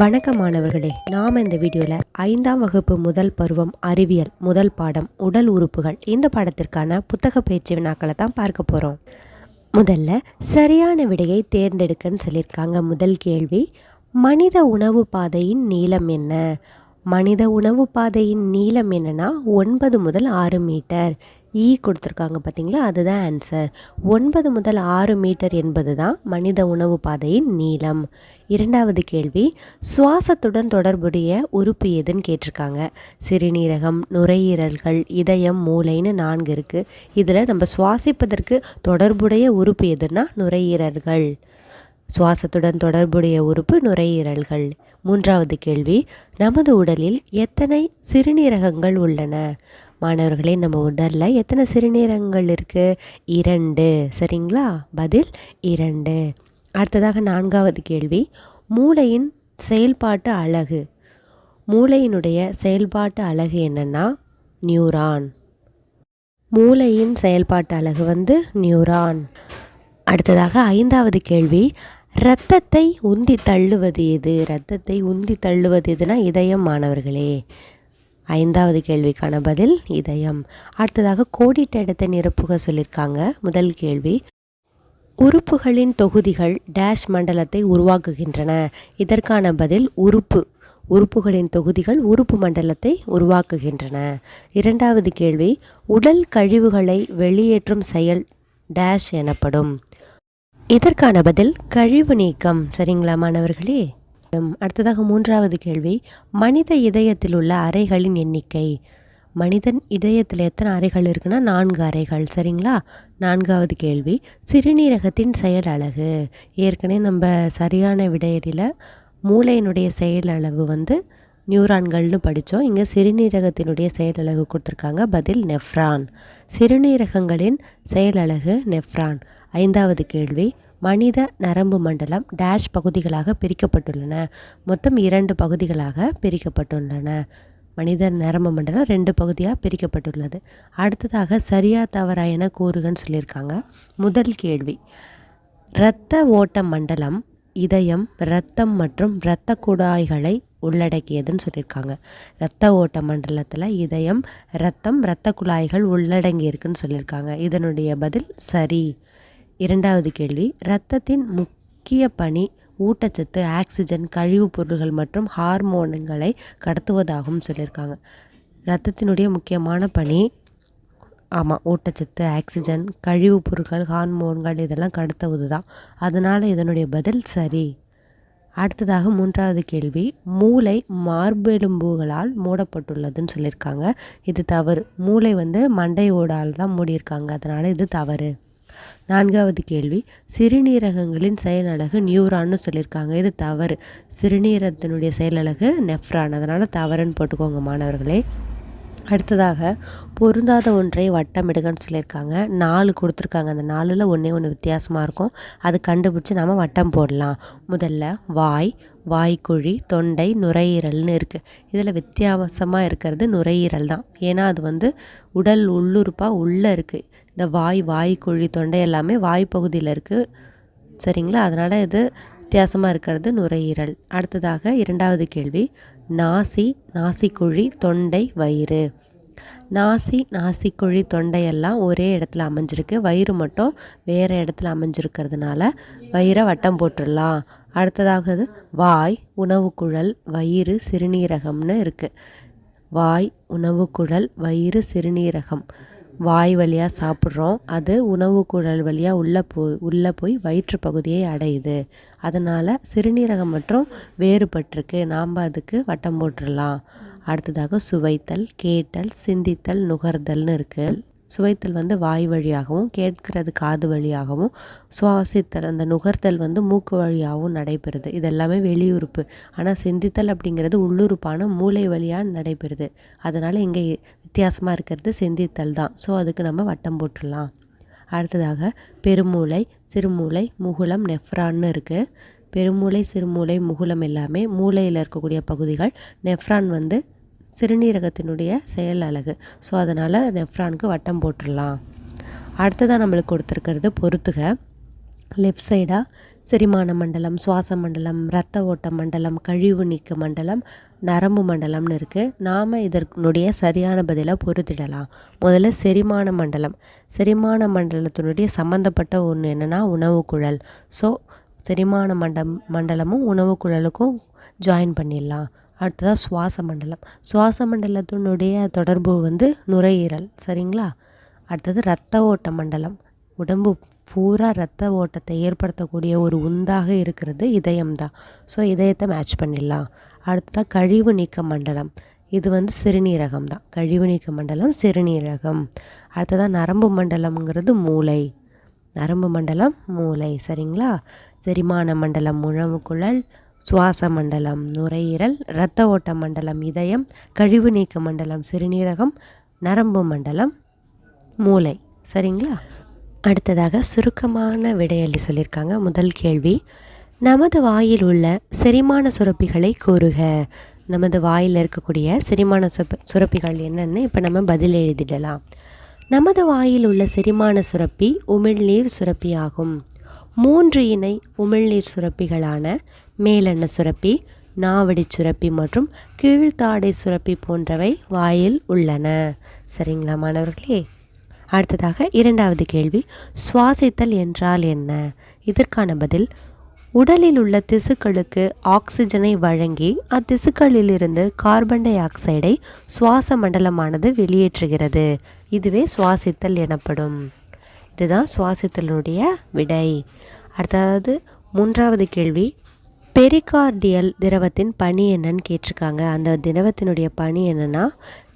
வணக்கம் மாணவர்களே நாம் இந்த வீடியோவில் ஐந்தாம் வகுப்பு முதல் பருவம் அறிவியல் முதல் பாடம் உடல் உறுப்புகள் இந்த பாடத்திற்கான புத்தக பயிற்சி வினாக்களை தான் பார்க்க போகிறோம் முதல்ல சரியான விடையை தேர்ந்தெடுக்கன்னு சொல்லியிருக்காங்க. முதல் கேள்வி மனித உணவு பாதையின் நீளம் என்ன? மனித உணவு பாதையின் நீளம் என்னன்னா ஒன்பது முதல் ஆறு மீட்டர். E ஈ கொடுத்துருக்காங்க பார்த்தீங்களா? அதுதான் ஆன்சர் ஒன்பது முதல் ஆறு மீட்டர் என்பது தான் மனித உணவு பாதையின் நீளம். இரண்டாவது கேள்வி சுவாசத்துடன் தொடர்புடைய உறுப்பு எதுன்னு கேட்டிருக்காங்க. சிறுநீரகம் நுரையீரல்கள் இதயம் மூளைன்னு நான்கு இருக்குது இதில் நம்ம சுவாசிப்பதற்கு தொடர்புடைய உறுப்பு எதுன்னா நுரையீரல்கள். சுவாசத்துடன் தொடர்புடைய உறுப்பு நுரையீரல்கள். மூன்றாவது கேள்வி நமது உடலில் எத்தனை சிறுநீரகங்கள் உள்ளன? மாணவர்களே நம்ம உடலில் எத்தனை சிறுநீரகங்கள் இருக்குது இரண்டு. சரிங்களா? பதில் இரண்டு. அடுத்ததாக நான்காவது கேள்வி. மூளையின் செயல்பாட்டு அழகு. மூளையினுடைய செயல்பாட்டு அழகு என்னென்னா நியூரான் மூளையின் செயல்பாட்டு அழகு வந்து நியூரான் அடுத்ததாக ஐந்தாவது கேள்வி. இரத்தத்தை உந்தி தள்ளுவது எது? இரத்தத்தை உந்தி தள்ளுவது எதுனா இதயம் மாணவர்களே. ஐந்தாவது கேள்விக்கான பதில் இதயம். அடுத்ததாக கோடிட்ட இடத்தை நிரப்புக சொல்லியிருக்காங்க முதல் கேள்வி உறுப்புகளின் தொகுதிகள் டேஷ் மண்டலத்தை உருவாக்குகின்றன. இதற்கான பதில் உறுப்பு. உறுப்புகளின் தொகுதிகள் உறுப்பு மண்டலத்தை உருவாக்குகின்றன. இரண்டாவது கேள்வி உடல் கழிவுகளை வெளியேற்றும் செயல் டேஷ் எனப்படும். இதற்கான பதில் கழிவு நீக்கம். சரிங்களா மாணவர்களே? அடுத்ததாக மூன்றாவது கேள்வி. மனித இதயத்தில் உள்ள அறைகளின் எண்ணிக்கை. மனிதன் இதயத்தில் எத்தனை அறைகள் இருக்குன்னா நான்கு அறைகள். சரிங்களா? நான்காவது கேள்வி. சிறுநீரகத்தின் செயல் அழகு. ஏற்கனவே நம்ம சரியான விடையடியில் மூளையினுடைய செயல் அளவு வந்து நியூரான்கள்னு படித்தோம் இங்கே சிறுநீரகத்தினுடைய செயலழகு கொடுத்துருக்காங்க. பதில் நெஃப்ரான். சிறுநீரகங்களின் செயலழகு நெஃப்ரான். ஐந்தாவது கேள்வி. மனித நரம்பு மண்டலம் டேஷ் பகுதிகளாக பிரிக்கப்பட்டுள்ளன. மொத்தம் இரண்டு பகுதிகளாக பிரிக்கப்பட்டுள்ளன. மனித நரம்பு மண்டலம் ரெண்டு பகுதியாக பிரிக்கப்பட்டுள்ளது. அடுத்ததாக சரியா தவறா என கூறுகன்னு சொல்லியிருக்காங்க. முதல் கேள்வி. இரத்த ஓட்ட மண்டலம் இதயம் இரத்தம் மற்றும் இரத்த குழாய்களை உள்ளடக்கியதுன்னு சொல்லியிருக்காங்க. இரத்த ஓட்ட மண்டலத்தில் இதயம் இரத்தம் இரத்த குழாய்கள் உள்ளடங்கியிருக்குன்னு சொல்லியிருக்காங்க. இதனுடைய பதில் சரி. இரண்டாவது கேள்வி. இரத்தத்தின் முக்கிய பணி ஊட்டச்சத்து ஆக்சிஜன் கழிவுப் பொருள்கள் மற்றும் ஹார்மோன்களை கடத்துவதாகவும் சொல்லியிருக்காங்க. இரத்தத்தினுடைய முக்கியமான பணி ஆமாம் ஊட்டச்சத்து ஆக்சிஜன் கழிவுப் பொருட்கள் ஹார்மோன்கள் இதெல்லாம் கடத்துவது தான் அதனால் இதனுடைய பதில் சரி. அடுத்ததாக மூன்றாவது கேள்வி. மூளை மார்பெலும்புகளால் மூடப்பட்டுள்ளதுன்னு சொல்லியிருக்காங்க. இது தவறு. மூளை வந்து மண்டையோடால் தான் மூடியிருக்காங்க. அதனால் இது தவறு. நான்காவது கேள்வி. சிறுநீரகங்களின் செயலழகு நியூரான்னு சொல்லியிருக்காங்க. இது தவறு. சிறுநீரகத்தினுடைய செயலழகு நெஃப்ரான். அதனால் தவறுன்னு போட்டுக்கோங்க மாணவர்களே. அடுத்ததாக பொருந்தாத ஒன்றை வட்டமிடுங்கன்னு சொல்லியிருக்காங்க. நாலு கொடுத்துருக்காங்க. அந்த நாலில் ஒன்றே ஒன்று வித்தியாசமாக இருக்கும். அது கண்டுபிடிச்சி நம்ம வட்டம் போடலாம். முதல்ல வாய் வாய்க்குழி தொண்டை நுரையீரல்னு இருக்குது இதில் வித்தியாசமாக இருக்கிறது நுரையீரல் தான். ஏன்னா அது வந்து உடல் உள்ளுறுப்பாக உள்ளே இருக்குது இந்த வாய் வாய்க்குழி தொண்டை எல்லாமே வாய் பகுதியில் இருக்குது சரிங்களா? அதனால் இது வித்தியாசமாக இருக்கிறது நுரையீரல். அடுத்ததாக இரண்டாவது கேள்வி. நாசி நாசிக்குழி தொண்டை வயிறு. நாசி நாசிக்குழி தொண்டையெல்லாம் ஒரே இடத்துல அமைஞ்சிருக்கு. வயிறு மட்டும் வேறு இடத்துல அமைஞ்சிருக்கிறதுனால வயிறை வட்டம் போட்டுடலாம். அடுத்ததாக வாய் உணவு குழல் வயிறு சிறுநீரகம்னு இருக்குது வாய் உணவுக்குழல் வயிறு சிறுநீரகம். வாய் வழியாக சாப்பிட்றோம். அது உணவு குழல் வழியாக உள்ளே போ உள்ளே போய் வயிற்று பகுதியை அடையுது. அதனால் சிறுநீரகம் மற்றும் வேறுபட்டிருக்கு. நாம் அதுக்கு வட்டம் போட்டுடலாம் அடுத்ததாக சுவைத்தல் கேட்டல் சிந்தித்தல் நுகர்தல்னு இருக்குது சுவைத்தல் வந்து வாய் வழியாகவும் கேட்கிறது காது வழியாகவும் சுவாசித்தல் அந்த நுகர்த்தல் வந்து மூக்கு வழியாகவும் நடைபெறுது. இதெல்லாமே வெளியுறுப்பு. ஆனால் சிந்தித்தல் அப்படிங்கிறது உள்ளுறுப்பான மூளை வழியாக நடைபெறுது. அதனால் இங்கே வித்தியாசமாக இருக்கிறது சிந்தித்தல் தான். ஸோ அதுக்கு நம்ம வட்டம் போட்டுடலாம். அடுத்ததாக பெருமூளை சிறுமூளை முகுளம் நெஃப்ரான்னு இருக்குது பெருமூளை சிறுமூளை முகுளம் எல்லாமே மூளையில் இருக்கக்கூடிய பகுதிகள். நெஃப்ரான் வந்து சிறுநீரகத்தினுடைய செயல் அழகு. ஸோ அதனால் நெஃப்ரானுக்கு வட்டம் போட்டுடலாம் அடுத்ததாக நம்மளுக்கு கொடுத்துருக்கிறது பொறுத்துக லெஃப்ட் சைடாக செரிமான மண்டலம் சுவாச மண்டலம் இரத்த ஓட்ட மண்டலம் கழிவு நீக்க மண்டலம் நரம்பு மண்டலம்னு இருக்குது நாம் இதற்குனுடைய சரியான பதிலை பொருத்திடலாம். முதல்ல செரிமான மண்டலம். செரிமான மண்டலத்தினுடைய சம்மந்தப்பட்ட ஒன்று என்னென்னா உணவு குழல். ஸோ செரிமான மண்டம் மண்டலமும் உணவு குழலுக்கும் ஜாயின் பண்ணிடலாம். அடுத்ததாக சுவாச மண்டலம் சுவாச மண்டலத்தினுடைய தொடர்பு வந்து நுரையீரல் சரிங்களா? அடுத்தது இரத்த ஓட்ட மண்டலம் உடம்பு பூரா இரத்த ஓட்டத்தை ஏற்படுத்தக்கூடிய ஒரு உந்தாக இருக்கிறது இதயம் தான் ஸோ இதயத்தை மேட்ச் பண்ணிடலாம். அடுத்ததாக கழிவு நீக்க மண்டலம். இது வந்து சிறுநீரகம் தான் கழிவு நீக்க மண்டலம் சிறுநீரகம். அடுத்ததாக நரம்பு மண்டலம்ங்கிறது மூளை. நரம்பு மண்டலம் மூளை சரிங்களா? செரிமான மண்டலம் உணவு குழல் சுவாச மண்டலம் நுரையீரல் இரத்த ஓட்ட மண்டலம் இதயம் கழிவு நீக்க மண்டலம் சிறுநீரகம் நரம்பு மண்டலம் மூளை. சரிங்களா? அடுத்ததாக சுருக்கமான விடையள்ளி சொல்லியிருக்காங்க. முதல் கேள்வி நமது வாயில் உள்ள செரிமான சுரப்பிகளை கூறுக. நமது வாயில் இருக்கக்கூடிய செரிமான சுரப்பிகள் என்னன்னு இப்போ நம்ம பதில் எழுதிடலாம். நமது வாயில் உள்ள செரிமான சுரப்பி உமிழ்நீர் சுரப்பி ஆகும் மூன்று இணை உமிழ்நீர் சுரப்பிகளான மேலெண்ண சுரப்பி நாவடி சுரப்பி மற்றும் கீழ்த்தாடை சுரப்பி போன்றவை வாயில் உள்ளன. சரிங்களா மாணவர்களே? அடுத்ததாக இரண்டாவது கேள்வி சுவாசித்தல் என்றால் என்ன? இதற்கான பதில் உடலில் உள்ள திசுக்களுக்கு ஆக்சிஜனை வழங்கி அத்திசுக்களிலிருந்து கார்பன் டை ஆக்சைடை சுவாச மண்டலமானது வெளியேற்றுகிறது. இதுவே சுவாசித்தல் எனப்படும். இதுதான் சுவாசித்தலுடைய விடை. அடுத்ததாவது மூன்றாவது கேள்வி பெரிகார்டியல் திரவத்தின் பணி என்னன்னு கேட்டிருக்காங்க. அந்த திரவத்தினுடைய பணி என்னென்னா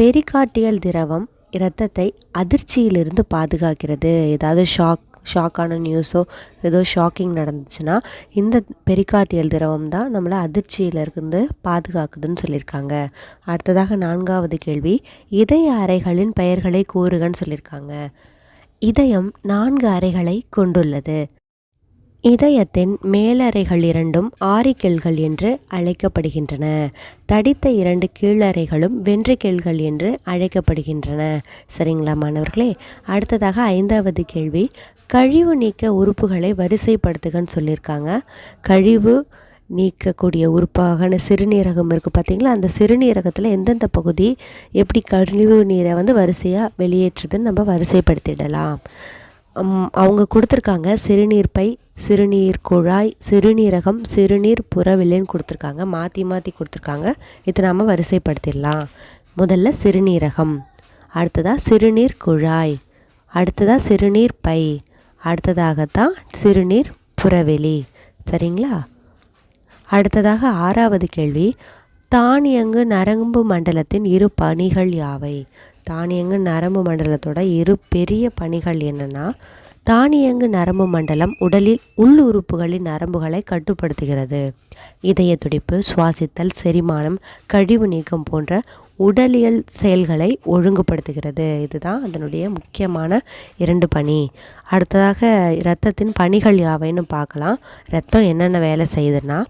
பெரிகார்டியல் திரவம் இரத்தத்தை அதிர்ச்சியிலிருந்து பாதுகாக்கிறது. ஏதாவது ஷாக் ஷாக்கான நியூஸோ ஏதோ ஷாக்கிங் நடந்துச்சுன்னா இந்த பெரிகார்டியல் திரவம் தான் நம்மளை அதிர்ச்சியிலிருந்து பாதுகாக்குதுன்னு சொல்லியிருக்காங்க. அடுத்ததாக நான்காவது கேள்வி இதய அறைகளின் பெயர்களை கூறுகன்னு சொல்லியிருக்காங்க. இதயம் நான்கு அறைகளை கொண்டுள்ளது. இதயத்தின் மேலறைகள் இரண்டும் ஆரிக்கெல்கள் என்று அழைக்கப்படுகின்றன. தடித்த இரண்டு கீழறைகளும் வென்ட்ரிக்கெல்கள் என்று அழைக்கப்படுகின்றன. சரிங்களா மாணவர்களே? அடுத்ததாக ஐந்தாவது கேள்வி. கழிவு நீக்க உறுப்புகளை வரிசைப்படுத்துகன்னு சொல்லியிருக்காங்க. கழிவு நீக்கக்கூடிய உறுப்பாகன சிறுநீரகம் இருக்குது பார்த்தீங்களா? அந்த சிறுநீரகத்தில் எந்தெந்த பகுதி எப்படி கழிவு நீரை வந்து வரிசையாக வெளியேற்றுதுன்னு நம்ம வரிசைப்படுத்திடலாம். அவங்க கொடுத்துருக்காங்க. சிறுநீர் பை சிறுநீர் குழாய் சிறுநீரகம் சிறுநீர் புறவில்லைன்னு கொடுத்துருக்காங்க. மாற்றி மாற்றி கொடுத்துருக்காங்க. இதை நாம் வரிசைப்படுத்திடலாம். முதல்ல சிறுநீரகம். அடுத்ததாக சிறுநீர் குழாய். அடுத்ததாக சிறுநீர் பை. அடுத்ததாகத்தான் சிறுநீர் புறவெளி. சரிங்களா? அடுத்ததாக ஆறாவது கேள்வி. தானியங்கு நரம்பு மண்டலத்தின் இரு பணிகள் யாவை? தானியங்கு நரம்பு மண்டலத்தோட இரு பெரிய பணிகள் என்னென்னா தானியங்கு நரம்பு மண்டலம் உடலில் உள்ளுறுப்புகளின் நரம்புகளை கட்டுப்படுத்துகிறது. இதய துடிப்பு சுவாசித்தல் செரிமானம் கழிவு நீக்கம் போன்ற உடலியல் செயல்களை ஒழுங்குபடுத்துகிறது. இதுதான் அதனுடைய முக்கியமான இரண்டு பணி. அடுத்ததாக இரத்தத்தின் பணிகள் யாவைன்னு பார்க்கலாம். ரத்தம் என்னென்ன வேலை செய்யுதுன்னா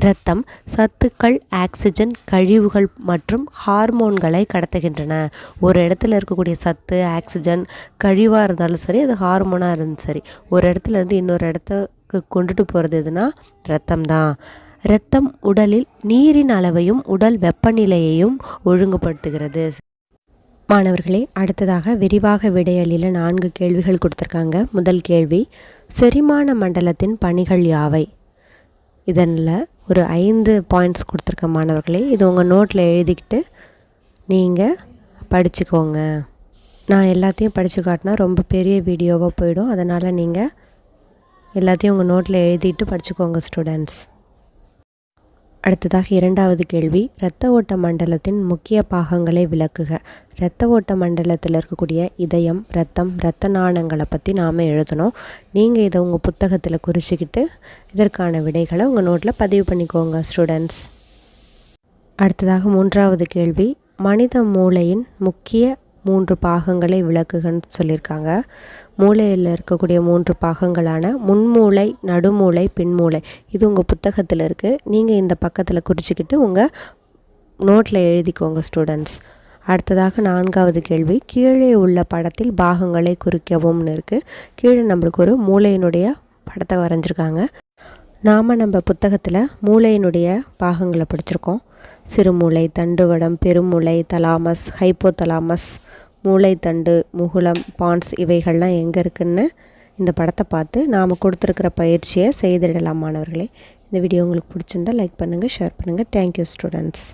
இரத்தம் சத்துக்கள் ஆக்சிஜன் கழிவுகள் மற்றும் ஹார்மோன்களை கடத்துகின்றன. ஒரு இடத்துல இருக்கக்கூடிய சத்து ஆக்சிஜன் கழிவாக இருந்தாலும் சரி அது ஹார்மோனாக இருந்தாலும் சரி ஒரு இடத்துல இருந்து இன்னொரு இடத்துக்கு கொண்டுட்டு போகிறது எதுனா ரத்தம் தான். இரத்தம் உடலில் நீரின் அளவையும் உடல் வெப்பநிலையையும் ஒழுங்குபடுத்துகிறது. மாணவர்களே அடுத்ததாக விரிவாக விடையளியில் நான்கு கேள்விகள் கொடுத்துருக்காங்க. முதல் கேள்வி செரிமான மண்டலத்தின் பணிகள் யாவை? இதனில் ஒரு ஐந்து பாயிண்ட்ஸ் கொடுத்துருக்க மாணவர்களே இது உங்கள் நோட்டில் எழுதிக்கிட்டு நீங்கள் படிச்சுக்கோங்க. நான் எல்லாத்தையும் படித்து காட்டினா ரொம்ப பெரிய வீடியோவாக போயிடும். அதனால் நீங்கள் எல்லாத்தையும் உங்கள் நோட்டில் எழுதிட்டு படிச்சுக்கோங்க ஸ்டூடெண்ட்ஸ் அடுத்ததாக இரண்டாவது கேள்வி. இரத்த ஓட்ட மண்டலத்தின் முக்கிய பாகங்களை விளக்குக. இரத்த ஓட்ட மண்டலத்தில் இருக்கக்கூடிய இதயம் ரத்தம் இரத்த நாணங்களை பற்றி நாம் எழுதணும். நீங்கள் இதை உங்கள் புத்தகத்தில் குறிச்சிக்கிட்டு இதற்கான விடைகளை உங்கள் நோட்டில் பதிவு பண்ணிக்கோங்க ஸ்டூடெண்ட்ஸ் அடுத்ததாக மூன்றாவது கேள்வி. மனித மூளையின் முக்கிய மூன்று பாகங்களை விளக்குகன்னு சொல்லியிருக்காங்க. மூளையில் இருக்கக்கூடிய மூன்று பாகங்களான முன்மூளை நடுமூளை பின்மூளை. இது உங்கள் புத்தகத்தில் இருக்குது நீங்கள் இந்த பக்கத்தில் குறிச்சிக்கிட்டு உங்கள் நோட்டில் எழுதிக்கோங்க ஸ்டூடெண்ட்ஸ் அடுத்ததாக நான்காவது கேள்வி. கீழே உள்ள படத்தில் பாகங்களை குறிக்கவும்னு இருக்குது கீழே நம்மளுக்கு ஒரு மூளையினுடைய படத்தை வரைஞ்சிருக்காங்க. நாம் நம்ம புத்தகத்தில் மூளையினுடைய பாகங்களை படிச்சிருக்கோம். சிறுமூளை தண்டுவடம் பெருமூளை தலாமஸ் ஹைப்போதலாமஸ் மூளைத்தண்டு முகுளம் பான்ஸ் இவைகள்லாம் எங்கே இருக்குன்னு இந்த படத்தை பார்த்து நாம் கொடுத்துருக்கிற பயிற்சியை செய்திடலாம் மாணவர்களே. இந்த வீடியோ உங்களுக்கு பிடிச்சிருந்தா லைக் பண்ணுங்கள் ஷேர் பண்ணுங்கள் தேங்க்யூ ஸ்டூடெண்ட்ஸ்